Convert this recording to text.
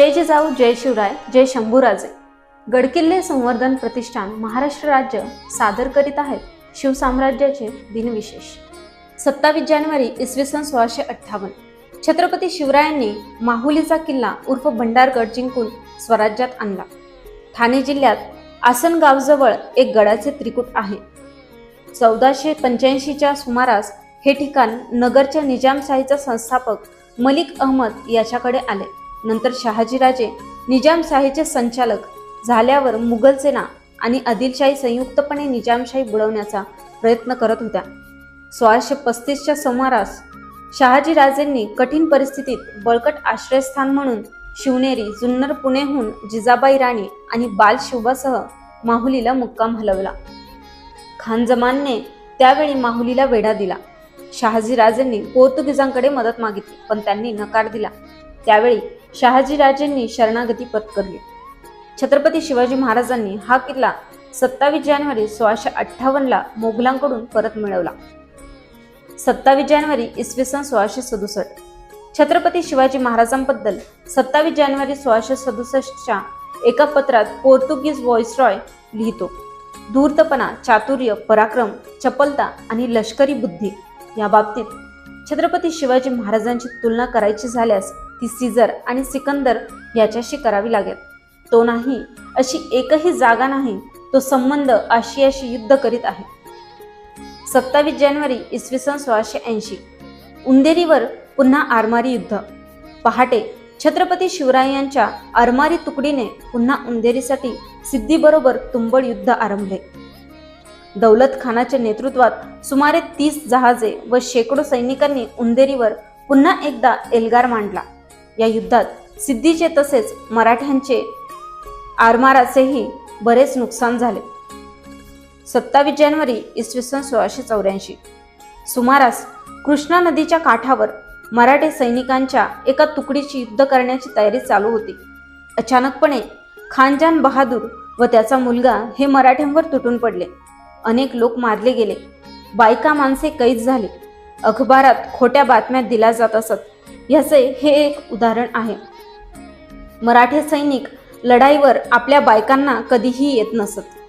जय जिजाऊ जय शिवराय जय शंभूराजे. गडकिल्ले संवर्धन प्रतिष्ठान महाराष्ट्र राज्य सादर करीत आहेत शिवसाम्राज्याचे दिनविशेष. सत्तावीस जानेवारी इसवी सन सोळाशे अठ्ठावन्न. छत्रपती शिवरायांनी माहुलीचा किल्ला उर्फ भंडारगड जिंकून स्वराज्यात आणला. ठाणे जिल्ह्यात आसनगावजवळ एक गडाचे त्रिकूट आहे. चौदाशे पंच्याऐंशीच्या सुमारास हे ठिकाण नगरच्या निजामशाहीचा संस्थापक मलिक अहमद याच्याकडे आले. नंतर शहाजीराजे निजामशाहीचे संचालक झाल्यावर मुघल सेना आणि आदिलशाही संयुक्तपणे निजामशाही बुडवण्याचा प्रयत्न करत होत्या. सोळाशे पस्तीसच्या सुमारास शहाजीराजेंनी कठीण परिस्थितीत बळकट आश्रयस्थान म्हणून शिवनेरी जुन्नर पुणेहून जिजाबाई राणी आणि बाल शिवबासह माहुलीला मुक्काम हलवला. खानजमानने त्यावेळी माहुलीला वेढा दिला. शहाजीराजेंनी पोर्तुगीजांकडे मदत मागितली पण त्यांनी नकार दिला. त्यावेळी शहाजीराजेंनी शरणागती पत्करली. छत्रपती शिवाजी महाराजांनी हा किल्ला सत्तावीस जानेवारी सोळाशे अठ्ठावन्नला मोगलांकडून परत मिळवला. सत्तावीस जानेवारी इसवी सन सोळाशे सदुसष्ट. छत्रपती शिवाजी महाराजांबद्दल सत्तावीस जानेवारी सोळाशे सदुसष्टच्या एका पत्रात पोर्तुगीज व्हॉइसरॉय लिहितो धूर्तपणा चातुर्य पराक्रम चपलता आणि लष्करी बुद्धी या बाबतीत छत्रपती शिवाजी महाराजांची तुलना करायची झाल्यास ती सीजर आणि सिकंदर याच्याशी करावी लागेल. तो नाही अशी एकही जागा नाही तो संबंध आशियाशी युद्ध करीत आहे. सत्तावीस जानेवारी इसवी सन सोळाशे ऐंशी. उंदेरीवर पुन्हा आरमारी युद्ध. पहाटे छत्रपती शिवरायांच्या आरमारी तुकडीने पुन्हा उंदेरीसाठी सिद्धीबरोबर तुंबड युद्ध आरंभले. दौलत खानाच्या नेतृत्वात सुमारे तीस जहाजे व शेकडो सैनिकांनी उंदेरीवर पुन्हा एकदा एल्गार मांडला. या युद्धात सिद्धीचे तसेच मराठ्यांचे आरमाराचेही बरेच नुकसान झाले. सत्तावीस जानेवारी इसवी सन सोळाशे चौऱ्याऐंशी. सुमारास कृष्णा नदीच्या काठावर मराठी सैनिकांच्या एका तुकडीची युद्ध करण्याची तयारी चालू होती. अचानकपणे खानजान बहादूर व त्याचा मुलगा हे मराठ्यांवर तुटून पडले. अनेक लोक मारले गेले. बायका माणसे कैद झाली. अखबारात खोट्या बातम्या दिल्या जात असत. याचे हे एक उदाहरण आहे. मराठे सैनिक लढाईवर आपल्या बायकांना कधीही येत नसत.